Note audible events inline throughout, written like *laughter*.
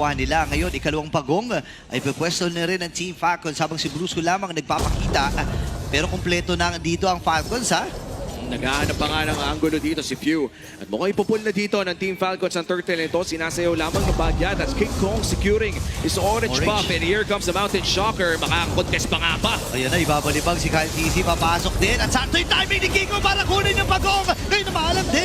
ginagawa nila. Ngayon, ikalawang pagong ay pupwesto na rin ng Team Falcons habang si Brusco lamang nagpapakita. Pero kumpleto na dito ang Falcons ha. Naghahanap pa nga ng angulo dito si Few. At mukhang ipupul na dito ng Team Falcons ang turtle nito. Sinasayaw lamang ng bagya. That's King Kong securing his orange, Orange. buff. And here comes the Mountain Shocker. Makakakontest pa nga ba? Ayan na, ibabalibag si Kyle TC, papasok din. At sakto yung timing ni Kiko para kunin yung pagong. Ngayon na maalam din,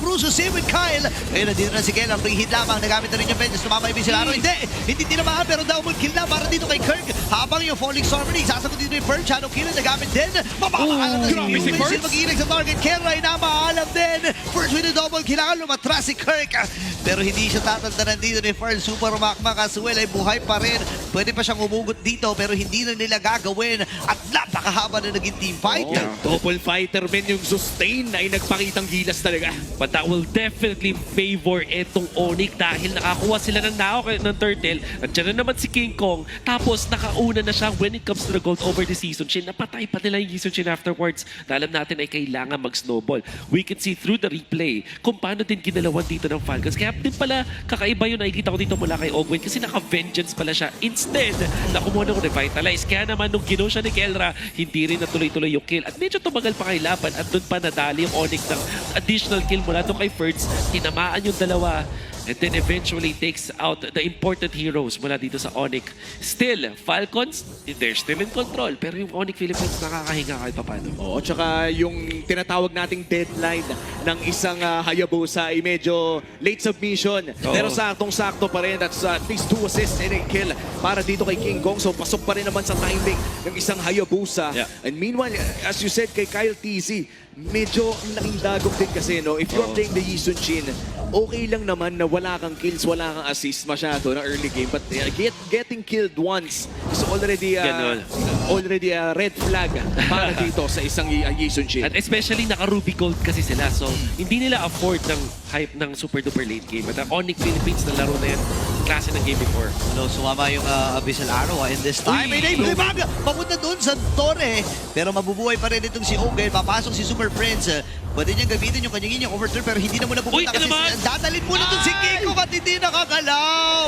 Bruce Sim with Kyle. Ngayon na dito na si Kel, ang free hit lamang. Nagamit na rin yung Vengeance, tumama yung Bisilaro. Hindi, hindi tinamaan, pero double kill na para dito kay Kirk. Habang yung Falling Stormer, sasagot dito yung Perch, Shadow Killer, nagamit din. Mapapakalat na si. Perch. Mag-iinig sa target, Keray na maalam din. First with the double, kailangan lumatras si Kirk. Pero hindi siya tatantanan dito ni Fern. Super makmak as well ay buhay pa rin. Pwede pa siyang umugot dito pero hindi na nila gagawin. At napakahaba na naging team fight. Oh, double fighter men yung sustain ay nagpakitang gilas talaga. But that will definitely favor itong Onyx dahil nakakuha sila ng nao kay- ng Turtle. Nandiyan na naman si King Kong. Tapos nakauna na siya when it comes to the gold over the season chain. Napatay pa nila yung season chain afterwards. Na alam natin ay kailangan mag-snowball. We can see through the replay kung paano din ginalawan dito ng Falcons. Kaya din pala kakaiba yun nakikita ko dito mula kay Ogwen kasi naka-vengeance pala siya. Instead, nakumuha ng revitalize. Kaya naman nung ginaw siya ni Kelra, hindi rin natuloy-tuloy yung kill. At medyo tumagal pa kay Laban at doon pa nadali yung Onyx ng additional kill mula doon kay Ferds. Tinamaan yung dalawa. And then eventually takes out the important heroes mula dito sa Onyx. Still, Falcons, they're still in control. Pero yung Onyx Philippines nakakahinga kahit papano. Oo, tsaka yung tinatawag nating deadline ng isang ah, Hayabusa ay medyo late submission. Oo. Pero saktong-sakto pa rin. That's uh, at least two assists and a kill para dito kay King Kong. So pasok pa rin naman sa timing ng isang Hayabusa. Yeah. And meanwhile, as you said kay Kyle TZ, medyo ang laking dagok din kasi, no? If you're Oo. playing the Yisun Chin, okay lang naman na wala kang kills, wala kang assist masyado na early game. But uh, get, getting killed once already uh, already a red flag para *laughs* dito sa isang Yisun Chin. At especially naka-Ruby Gold kasi sila. So, hindi nila afford ng hype ng super duper late game. At ang Onyx Philippines na laro na yan, klase ng game before. No, sumama yung uh, Abyssal Arrow ah, and this time Uy! ay naiblibag papunta doon sa Torre. Pero mabubuhay pa rin itong si Oge. Papasok si Super Prince. Uh, Pwede niyang gamitin yung kanyang inyong overturn pero hindi na muna pupunta Uy, ito kasi naman! dadalhin muna doon si! Kiko at hindi nakakalaw.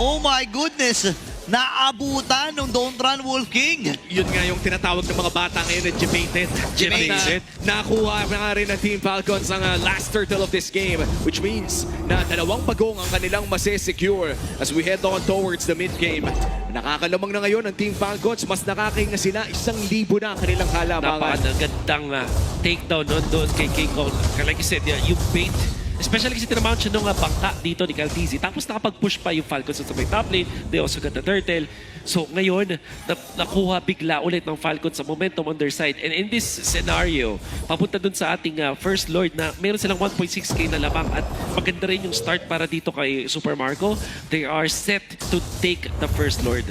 Oh my goodness. Naabutan ng Don't Run Wolf King. Yun nga yung tinatawag ng mga bata ngayon na Jebated. Jebated. Nakuha na nga rin ng Team Falcons ang uh, last turtle of this game, which means na dalawang pagong ang kanilang masesecure as we head on towards the mid-game. Nakakalamang na ngayon ang Team Falcons. Mas nakakahinga sila. Isang libo na ang kanilang halamangan. Napakagandang uh, takedown nun doon kay King Kong. Like you said, yeah, yung bait, especially kasi tinamount siya nung uh, bangka dito ni Caldizi. Tapos nakapag-push pa yung Falcons sa may top lane. They also got the turtle. So ngayon, na nakuha bigla ulit ng Falcons sa momentum on their side. And in this scenario, papunta dun sa ating uh, First Lord na meron silang 1.6k na lamang at maganda rin yung start para dito kay Super Marco. They are set to take the First Lord.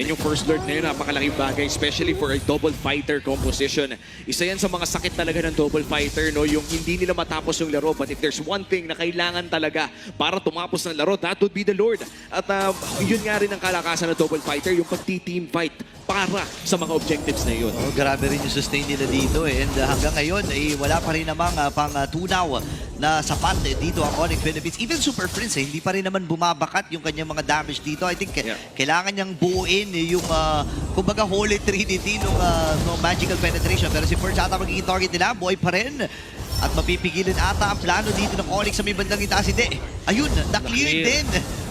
And yung first lord na yun, napakalaking bagay, especially for a double fighter composition. Isa yan sa mga sakit talaga ng double fighter, no? yung hindi nila matapos yung laro. But if there's one thing na kailangan talaga para tumapos ng laro, that would be the Lord. At uh, yun nga rin ang kalakasan ng double fighter, yung pagti-team fight para sa mga objectives na yun. Oh, grabe rin yung sustain nila dito eh. And uh, hanggang ngayon, eh, wala pa rin namang uh, pang uh, tunaw na sapat eh, dito ang Onyx Philippines. Even Super Prince, eh, hindi pa rin naman bumabakat yung kanyang mga damage dito. I think eh, Yeah. kailangan niyang buuin eh, yung, uh, kumbaga, Holy Trinity nung, uh, nung Magical Penetration. Pero si Perch ata magiging target nila, buhay pa rin. At mapipigilin ata ang plano dito ng Onyx sa may bandang itaas. Hindi. Ayun, na-clear Na-clear. din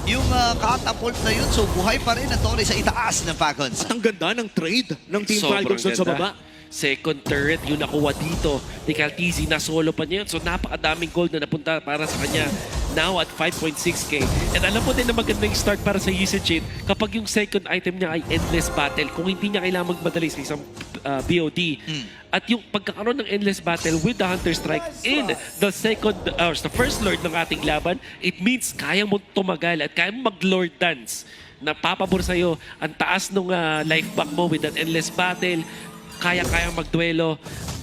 yung uh, catapult na yun. So buhay pa rin ang Torre sa itaas ng Falcons. Ang ganda ng trade ng Team Sobrang Falcons dun sa ganda. baba. Second turret, yung nakuha dito ni Caltizi, na solo pa niya yun. So napakadaming gold na napunta para sa kanya. Now at 5.6k. And alam mo din na magandang start para sa Usage kapag yung second item niya ay Endless Battle. Kung hindi niya kailangan magmadali sa isang uh, BOD. At yung pagkakaroon ng Endless Battle with the Hunter Strike in the second, uh, the first Lord ng ating laban, it means kaya mo tumagal at kaya mo mag-Lord Dance napapabor sa'yo ang taas ng life back mo with that endless battle kaya-kaya magduelo.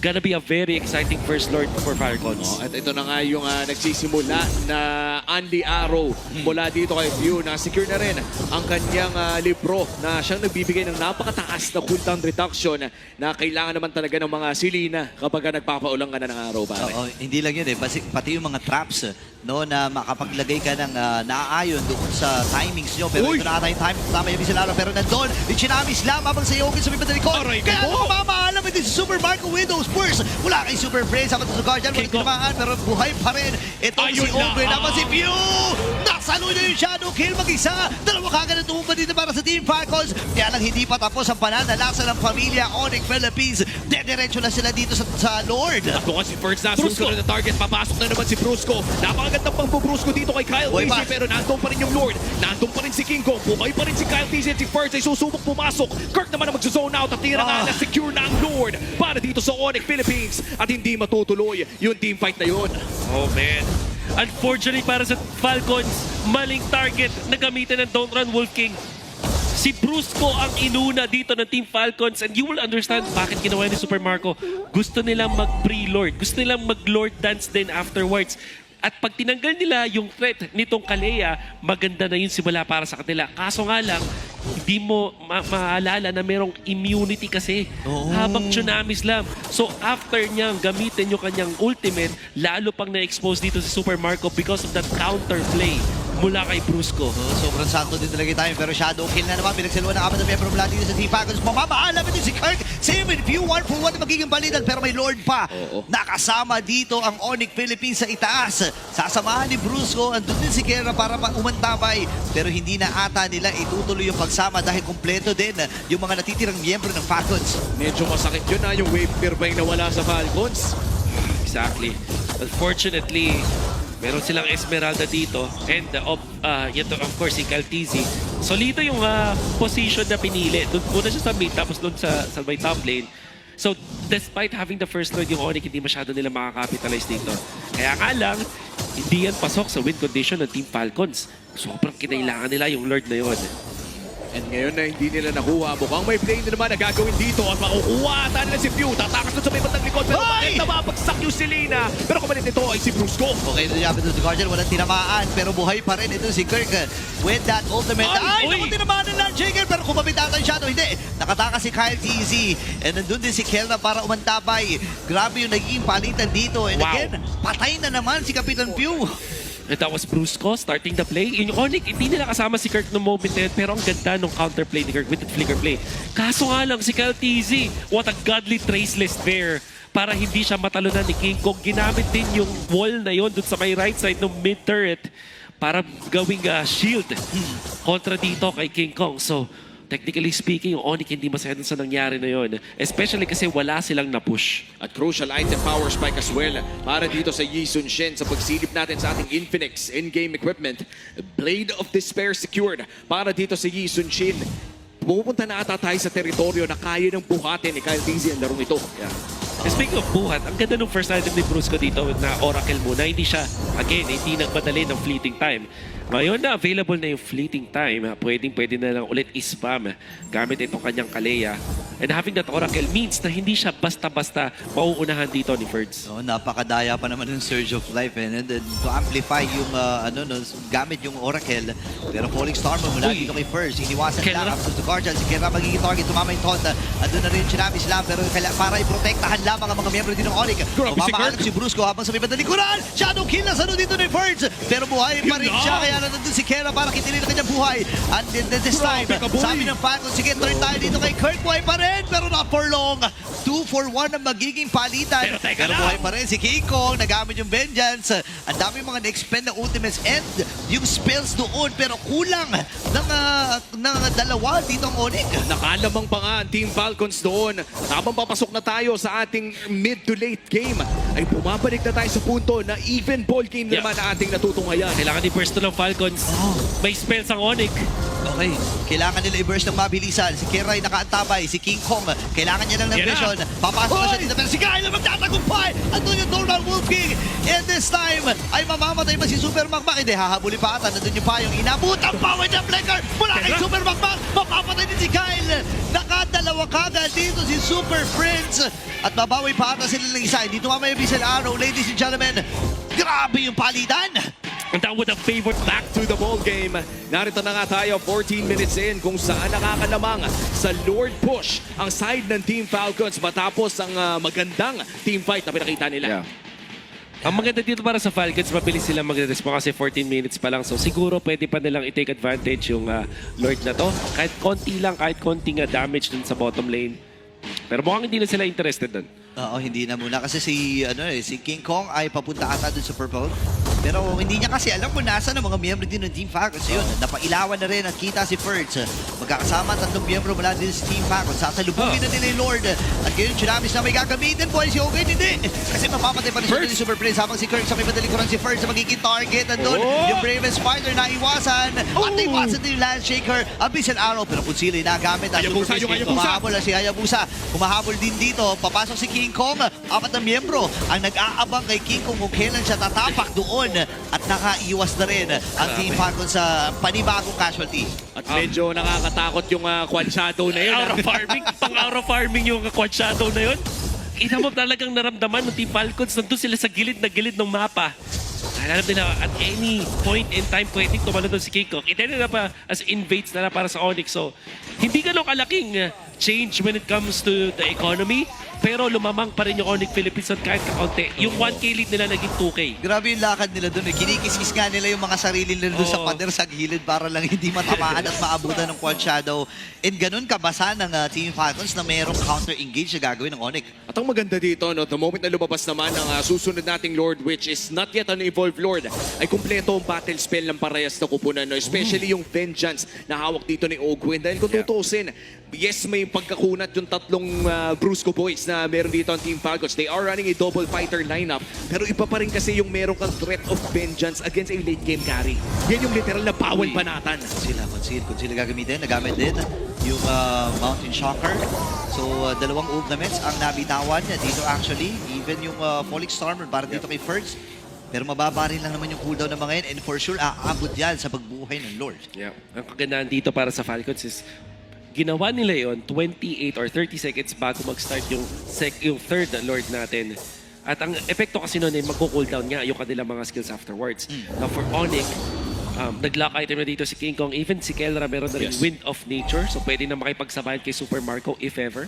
Gonna be a very exciting first lord for Falcons. At ito na nga yung ah, nagsisimula na Andy Arrow mula dito kay View na secure na rin ang kanyang ah, libro na siyang nagbibigay ng napakataas na cooldown reduction na kailangan naman talaga ng mga silina kapag nagpapaulang ka na ng araw pare. Oo, hindi lang yun eh. Pati, pati yung mga traps no, na makapaglagay ka ng ah, naaayon doon sa timings nyo. Pero Uy! ito na ata yung time. Tama yung Bisilaro. Pero nandun, yung Chinami Slam habang sa Yogi sa may madalikod. Aray, Kaya ko! ano mamaalam ito si Super Marco Windows first. Wala kay Super Brain. Sabat sa Guardian. Walang tinamaan pero buhay pa rin. Ito si na. Ogre. Naman si Pew. Nasalo niya yung Shadow Kill mag-isa. Dalawa kagad ang tumumba dito para sa Team Falcons. Kaya lang hindi pa tapos ang pananalasa ng pamilya Onyx Philippines. Dediretso na sila dito sa, sa Lord. Ako kasi first na susunod na target. Papasok na naman si Brusco. Napakagandang pangbubrusco dito kay Kyle Boy, pa. Pero nandun pa rin yung Lord. Nandun pa rin si King Kong. Buhay pa rin si Kyle TZ. Si First ay susubok pumasok. Kirk naman ang magzone out. At tira nga Ah. na secure na ang Lord para dito sa Onyx Philippines. At hindi matutuloy yung team fight na yun. Oh man. Unfortunately para sa Falcons, maling target na gamitin ng Don't Run Wolf King. Si Brusco ang inuna dito ng Team Falcons and you will understand bakit ginawa ni Super Marco. Gusto nilang mag-pre-lord. Gusto nilang mag-lord dance din afterwards. At pag tinanggal nila yung threat nitong Kalea, maganda na yun simula para sa kanila. Kaso nga lang, hindi mo ma- maalala na merong immunity kasi Oo. habang Tsunami Slam. So after niyang gamitin yung kanyang ultimate, lalo pang na-expose dito si Super Marco because of that counter play mula kay Brusco. So, sobrang sakto din talaga tayo. Pero shadow kill na naman. Pinagsaluan na apat na member mula dito sa Team Falcons. Mamamaalam din si Kirk. Same with view. One for one magiging balitan. Pero may Lord pa. Oo. Nakasama dito ang Onyx Philippines sa itaas. Sasamahan ni Brusco. Andun din si Guerra para pa- umantabay. Pero hindi na ata nila itutuloy yung pagsama dahil kumpleto din yung mga natitirang miyembro ng Falcons. Medyo masakit yun na yung wave turbine na wala sa Falcons. Exactly. Unfortunately, meron silang Esmeralda dito and uh, of, uh, to, of course si Caltizi. Solito yung uh, position na pinili. Doon muna siya sa mid tapos doon sa, sa may top lane. So, despite having the first Lord yung Onyx, hindi masyado nila makakapitalize dito. Kaya nga lang, hindi yan pasok sa win condition ng Team Falcons. Sobrang kinailangan nila yung Lord na yun. And ngayon na hindi nila nakuha, mukhang may play na naman na gagawin dito at makukuha ata nila si Pew. Tatakas doon sa may bandang likod pero bakit nababagsak yung Selena? Pero kumalit nito ay si Brusco. Okay, ito to the Guardian. Walang tinamaan. Pero buhay pa rin ito si Kirk uh, with that ultimate. Ay, Ay, naku, tinamaan ng Land Shaker. Pero kumabit ata yung shadow. Hindi. Nakatakas si Kyle TZ. And nandun din si Kelna para umantabay. Grabe yung naging palitan dito. And Wow. again, patay na naman si Kapitan Pew. And that was Brusco starting the play. Yung Onyx, hindi nila kasama si Kirk no moment yun, pero ang ganda nung counterplay ni Kirk with the flicker play. Kaso nga lang, si Kyle TZ, what a godly trace list there para hindi siya matalunan ni King Kong. Ginamit din yung wall na yon dun sa may right side ng mid turret para gawing uh, shield kontra dito kay King Kong. So, technically speaking, yung hindi masaya dun sa nangyari na yon. Especially kasi wala silang na-push. At crucial item power spike as well para dito sa Yi Sun Shen sa pagsilip natin sa ating Infinix in-game equipment. Blade of Despair secured para dito sa Yi Sun Shin. Pupunta na ata tayo sa teritoryo na kaya ng buhatin ni Kyle Tinsley ang larong ito. Yeah. Speaking of buhat, ang ganda ng first item ni Brusco dito na Oracle muna. Hindi siya, again, hindi nagmadali ng fleeting time. Ngayon na available na yung fleeting time, pwedeng pwede na lang ulit spam gamit itong kanyang Kalea. And having that Oracle means na hindi siya basta-basta mauunahan dito ni Ferds. So, napakadaya pa naman ng Surge of Life. eh. And then, to amplify yung, uh, ano, no, gamit yung Oracle. Pero Falling Star mo mula Uy. dito kay First. Iniwasan Kenra. lang. Absus the Guardian. Si Kenra magiging target. Tumama yung Tonta. Andun na rin yung Tsunami Slam. Pero kaila- para iprotektahan lamang ang mga miyembro din ng Onyx. Grabe si si Brusco habang sa may bandang likuran. Shadow kill na sa dito ni First. Pero buhay pa rin Yun na. Kaya nandun si Kenra para kitilin ang kanyang buhay. And then this time, sabi ng Falcons, sige, turn tayo dito kay Kirk. Buhay pa rin. Pero not for long. 2 for 1 ang magiging palitan. Pero teka lang. buhay pa rin si King Kong, nagamit yung Vengeance. Ang dami mga na-expend na ultimates and yung spells doon. Pero kulang ng, ah, ng dalawa dito ang Onyx. Nakalamang pa nga ang Team Falcons doon. Habang papasok na tayo sa ating mid to late game, ay bumabalik na tayo sa punto na even ball game Yeah. naman ang ating natutunghayan. Kailangan ni Burst ng Falcons. May spells ang Onyx. Okay, kailangan nila i-burst ng mabilisan. Si Kiray nakaantabay, si King Kong, kailangan niya lang ng Yan na. vision. Papasok na siya dito, pero si Kyle magtatagumpay! Ando yung normal Wolf King. And this time, ay mamamatay ba si Super Magmak? Hindi, hahabulin pa ata. Nandun yung payong inabutang power niya, Flicker! Mula kay. Super Magmak! Mapapatay din si Kyle! Nakadalawa kagad dito si Super Prince! At mabawi pa ata sila ng isa. Hindi tumamay yung Bissell Arrow, ladies and gentlemen. Grabe yung palitan! And that would have favored back to the ball game. Narito na nga tayo, 14 minutes in, kung saan nakakalamang sa Lord Push ang side ng Team Falcons matapos ang ah, magandang team fight na pinakita nila. Ang maganda dito para sa Falcons, mabilis sila magre-respond kasi 14 minutes pa lang. So siguro pwede pa nilang i-take advantage yung ah, Lord na to. Kahit konti lang, kahit konting ah, damage dun sa bottom lane. Pero mukhang hindi na sila interested dun. Oo, hindi na muna kasi si ano eh, si King Kong ay papunta ata dun sa Purple. Pero hindi niya kasi alam kung nasa ng mga miyembro din ng Team Falcons. Yun, napailawan na rin at kita si Ferds. Magkakasama ang tatlong miyembro mula din sa Team Falcons. Sasalubungin na nila yung Lord. At ngayon, Tsunamis na may gagamitin po si Ogen. Hindi. Kasi mapapatay pa rin siya ni Super Prince habang si Kirk sa may madalikuran si Ferds sa magiging target. Nandun, Oh! yung Bravest Fighter na iwasan. At naiwasan din yung Landshaker. Ang Bissell Arrow. Pero kung sila nagamit, ang Hayabusa, Super yung Prince, humahabol na si Hayabusa. Humahabol din dito. Papasok si King Kong. Apat na miyembro ang nag-aabang kay King Kong kung kailan siya tatapak doon. At nakaiwas na rin ang Team Falcon sa panibagong casualty. At medyo nakakatakot yung uh, quad shadow na yun. ah. Aura farming, *laughs* pang aura farming yung quad shadow na yun. Ina mo talagang naramdaman ng Team Falcons, nandun sila sa gilid na gilid ng mapa. Alam nila, at any point in time, pwedeng tumalo doon si King Kong. Ito na pa as invades na, na para sa Onyx. So, hindi ganun kalaking change when it comes to the economy. Pero lumamang pa rin yung Onyx Philippines at kahit kaunti. Yung 1K lead nila naging 2K. Grabe yung lakad nila doon. Eh. Kinikis-kis nga nila yung mga sarili nila doon sa Oo. pader sa gilid para lang hindi matamaan at maabutan ng quad shadow. And ganun kabasa ng uh, Team Falcons na mayroong counter-engage na gagawin ng Onyx. At ang maganda dito, no, the moment na lumabas naman ang ah, susunod nating Lord, which is not yet an evolved Lord, ay kumpleto ang battle spell ng parehas na kupunan. No? Especially yung Vengeance na hawak dito ni Ogwin. Dahil kung tutuusin, yes, may pagkakunat yung tatlong ah, Brusco boys na meron dito ang Team Falcons. They are running a double fighter lineup. Pero iba pa rin kasi yung meron kang threat of vengeance against a late game carry. Yan yung literal na bawal panatan. Sila, kung sila gagamitin, nagamit din yung uh, Mountain Shocker. So, uh, dalawang ornaments ang nabitawan niya dito actually. Even yung uh, Folic Stormer para dito kay Ferds. Pero mababa rin lang naman yung cooldown ng mga yan. And for sure, aabot yan sa pagbuhay ng Lord. Yeah. Ang kagandahan dito para sa Falcons is ginawa nila yon 28 or 30 seconds bago mag-start yung sec yung third Lord natin. At ang epekto kasi noon ay magko-cooldown nga yung kanilang mga skills afterwards. Now for Onyx, um, nag-lock item na dito si King Kong. Even si Kelra meron na rin Yes. Wind of Nature. So pwede na makipagsabayan kay Super Marco if ever.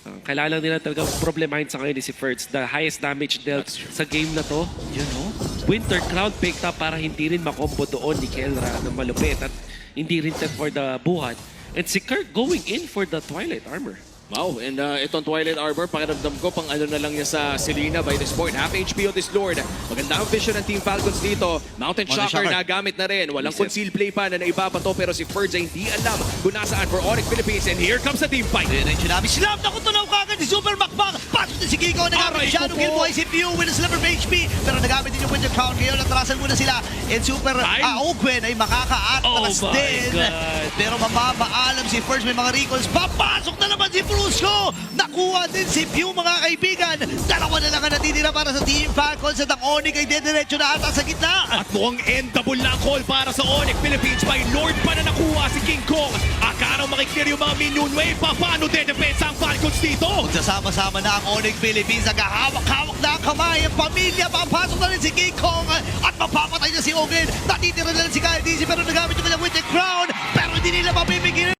Uh, kailangan lang nila talaga problemahin sa ngayon ni si Ferds. The highest damage dealt sa game na to. Yun, no? Winter Crown picked up para hindi rin makombo doon ni Kelra na malupit at hindi rin set for the buhat. And si Kirk going in for the Twilight Armor. Wow, and uh, itong Twilight Arbor, pakiramdam ko, pang ano na lang niya sa Selena by this point. Half HP on this Lord. Maganda ang vision ng Team Falcons dito. Mountain Shocker, Shocker. nagamit na rin. Walang conceal play pa na naiba pa to, pero si Ferds ay hindi alam kung nasaan for Onyx Philippines. And here comes the team fight. Ayun ang tsunami. Slam na tunaw kagad si Super Makbang. Pasok din si Kiko. Nagamit ko Nung po. Gilboy si Pew with a sliver of HP. Pero nagamit din yung Winter Crown. Ngayon, natrasan muna sila. And Super Time. ah, Ogwen ay makaka-atras Oh din. God. Pero mamamaalam si First. May mga recalls. Papasok na naman si Brusco. Nakuha din si Pew mga kaibigan. Dalawa na lang ang natitira para sa Team Falcons. At ang Onyx ay dediretso na ata sa gitna. At mukhang endable na call para sa Onyx Philippines by Lord pa na nakuha si King Kong. Akaraw makiklear yung mga minion wave. Paano dedepensa ang Falcons dito? Magsasama-sama na ang Onyx Philippines. Nagahawak-hawak na ang kamay. Ang pamilya. Papasok na rin si King Kong. At mapapatay na si Ogen. Natitira na lang si Kyle DC. Pero nagamit yung kanyang Winter Crown. Pero hindi nila mapipigil.